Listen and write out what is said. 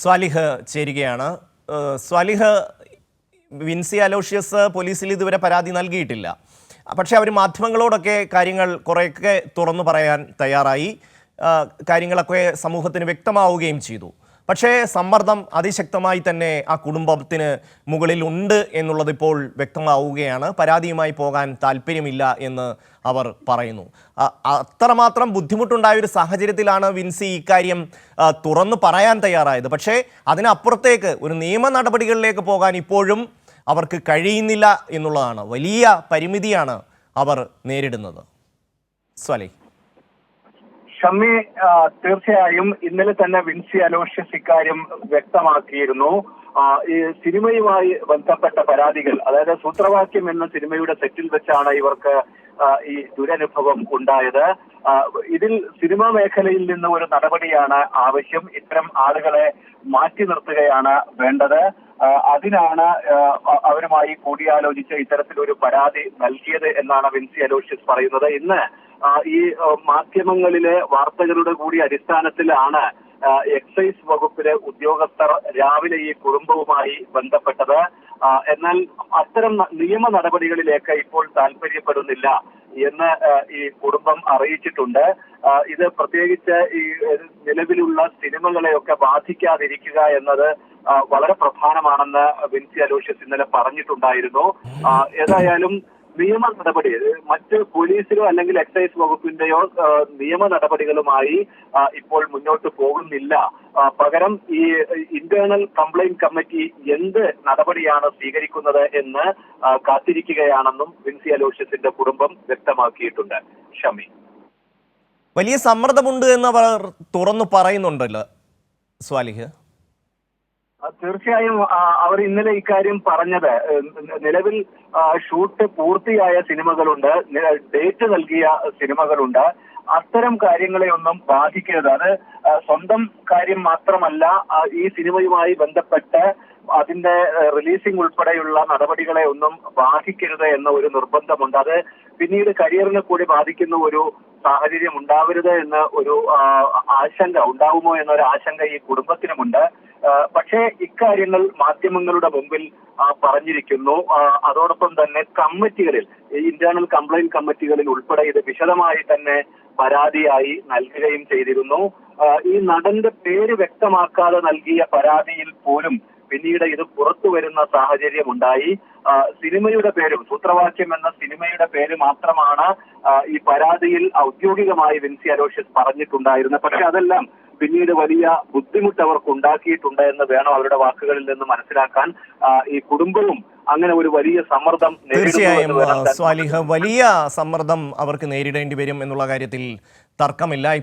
സ്വാലിഹ് ചേരുകയാണ്. സ്വാലിഹ് വിൻസി അലോഷ്യസ് പോലീസിൽ ഇതുവരെ പരാതി നൽകിയിട്ടില്ല. പക്ഷേ അവർ മാധ്യമങ്ങളോടൊക്കെ കാര്യങ്ങൾ കുറേയൊക്കെ തുറന്നു പറയാൻ തയ്യാറായി. കാര്യങ്ങളൊക്കെ സമൂഹത്തിന് വ്യക്തമാവുകയും ചെയ്തു. പക്ഷേ സമ്മർദ്ദം അതിശക്തമായി തന്നെ ആ കുടുംബത്തിന് മുകളിൽ ഉണ്ട് എന്നുള്ളത് ഇപ്പോൾ വ്യക്തമാവുകയാണ്. പരാതിയുമായി പോകാൻ താല്പര്യമില്ല എന്ന് അവർ പറയുന്നു. അത്രമാത്രം ബുദ്ധിമുട്ടുണ്ടായ ഒരു സാഹചര്യത്തിലാണ് വിൻസി ഇക്കാര്യം തുറന്നു പറയാൻ തയ്യാറായത്. പക്ഷേ അതിനപ്പുറത്തേക്ക് ഒരു നിയമ നടപടികളിലേക്ക് പോകാൻ ഇപ്പോഴും അവർക്ക് കഴിയുന്നില്ല എന്നുള്ളതാണ് വലിയ പരിമിതിയാണ് അവർ നേരിടുന്നത്. സ്വലി. ഷമ്മി തീർച്ചയായും ഇന്നലെ തന്നെ വിൻസി അലോഷ്യസ് ഇക്കാര്യം വ്യക്തമാക്കിയിരുന്നു. ഈ സിനിമയുമായി ബന്ധപ്പെട്ട പരാതികൾ അതായത് സൂത്രവാക്യം എന്ന സിനിമയുടെ സെറ്റിൽ വെച്ചാണ് ഇവർക്ക് ഈ ദുരനുഭവം ഉണ്ടായത്. ഇതിൽ സിനിമാ മേഖലയിൽ നിന്ന് ഒരു നടപടിയാണ് ആവശ്യം. ഇത്തരം ആളുകളെ മാറ്റി നിർത്തുകയാണ് വേണ്ടത്. അതിനാണ് അവരുമായി കൂടിയാലോചിച്ച് ഇത്തരത്തിലൊരു പരാതി നൽകിയത് എന്നാണ് വിൻസി അലോഷ്യസ് പറയുന്നത്. ഇന്ന് ഈ മാധ്യമങ്ങളിലെ വാർത്തകളുടെ കൂടി അടിസ്ഥാനത്തിലാണ് എക്സൈസ് വകുപ്പിലെ ഉദ്യോഗസ്ഥർ രാവിലെ ഈ കുടുംബവുമായി ബന്ധപ്പെട്ടത്. എന്നാൽ അത്തരം നിയമ നടപടികളിലേക്ക് ഇപ്പോൾ താല്പര്യപ്പെടുന്നില്ല എന്ന് ഈ കുടുംബം അറിയിച്ചിട്ടുണ്ട്. ഇത് പ്രത്യേകിച്ച് ഈ നിലവിലുള്ള സിനിമകളെയൊക്കെ ബാധിക്കാതിരിക്കുക എന്നത് വളരെ പ്രധാനമാണെന്ന് വിൻസി അലോഷ്യസ് ഇന്നലെ പറഞ്ഞിട്ടുണ്ടായിരുന്നു. ഏതായാലും നിയമ നടപടി മറ്റ് പോലീസിലോ അല്ലെങ്കിൽ എക്സൈസ് വകുപ്പിന്റെയോ നിയമ നടപടികളുമായി ഇപ്പോൾ മുന്നോട്ട് പോകുന്നില്ല. പകരം ഈ ഇന്റേണൽ കംപ്ലൈന്റ് കമ്മിറ്റി എന്ത് നടപടിയാണ് സ്വീകരിക്കുന്നത് എന്ന് കാത്തിരിക്കുകയാണെന്നും വിൻസി അലോഷ്യസിന്റെ കുടുംബം വ്യക്തമാക്കിയിട്ടുണ്ട്. ഷമി. വലിയ സമ്മർദ്ദമുണ്ട് എന്ന് അവർ തുറന്നു പറയുന്നുണ്ടല്ലോ സ്വാലിഹ്. തീർച്ചയായും അവർ ഇന്നലെ ഇക്കാര്യം പറഞ്ഞത്. നിലവിൽ ഷൂട്ട് പൂർത്തിയായ സിനിമകളുണ്ട്. ഡേറ്റ് നൽകിയ സിനിമകളുണ്ട്. അത്തരം കാര്യങ്ങളെ ഒന്നും ബാധിക്കരുത്. അത് സ്വന്തം കാര്യം മാത്രമല്ല ഈ സിനിമയുമായി ബന്ധപ്പെട്ട് അതിന്റെ റിലീസിംഗ് ഉൾപ്പെടെയുള്ള നടപടികളെ ഒന്നും ബാധിക്കരുത് എന്ന ഒരു നിർബന്ധമുണ്ട്. അത് പിന്നീട് കരിയറിനെ കൂടി ബാധിക്കുന്ന ഒരു സാഹചര്യം ഉണ്ടാവരുത് എന്ന് ഒരു ആശങ്ക ഉണ്ടാവുമോ എന്നൊരു ആശങ്ക ഈ കുടുംബത്തിനുമുണ്ട് ആ, പക്ഷേ ഇക്കാര്യങ്ങൾ മാധ്യമങ്ങളുടെ മുമ്പിൽ പറഞ്ഞിരിക്കുന്നു. അതോടൊപ്പം തന്നെ കമ്മിറ്റികളിൽ ഇന്റേണൽ കംപ്ലൈന്റ് കമ്മിറ്റികളിൽ ഉൾപ്പെടെ ഇത് വിശദമായി തന്നെ പരാതിയായി നൽകുകയും ചെയ്തിരുന്നു. ഈ നടന്റെ പേര് വ്യക്തമാക്കാതെ നൽകിയ പരാതിയിൽ പോലും പിന്നീട് ഇത് പുറത്തു വരുന്ന സാഹചര്യം ഉണ്ടായി. സിനിമയുടെ പേരും സൂത്രവാക്യം എന്ന സിനിമയുടെ പേര് മാത്രമാണ് ഈ പരാതിയിൽ ഔദ്യോഗികമായി വിൻസി അലോഷ്യസ് പറഞ്ഞിട്ടുണ്ടായിരുന്നത്. പക്ഷെ അതെല്ലാം പിന്നീട് വലിയ ബുദ്ധിമുട്ട് അവർക്ക് ഉണ്ടാക്കിയിട്ടുണ്ട് എന്ന് വേണം അവരുടെ വാക്കുകളിൽ നിന്ന് മനസ്സിലാക്കാൻ. ഈ കുടുംബവും അങ്ങനെ ഒരു വലിയ സമ്മർദ്ദം തീർച്ചയായും സ്വാലിഹ വലിയ സമ്മർദ്ദം അവർക്ക് നേരിടേണ്ടി വരും എന്നുള്ള കാര്യത്തിൽ തർക്കമില്ല.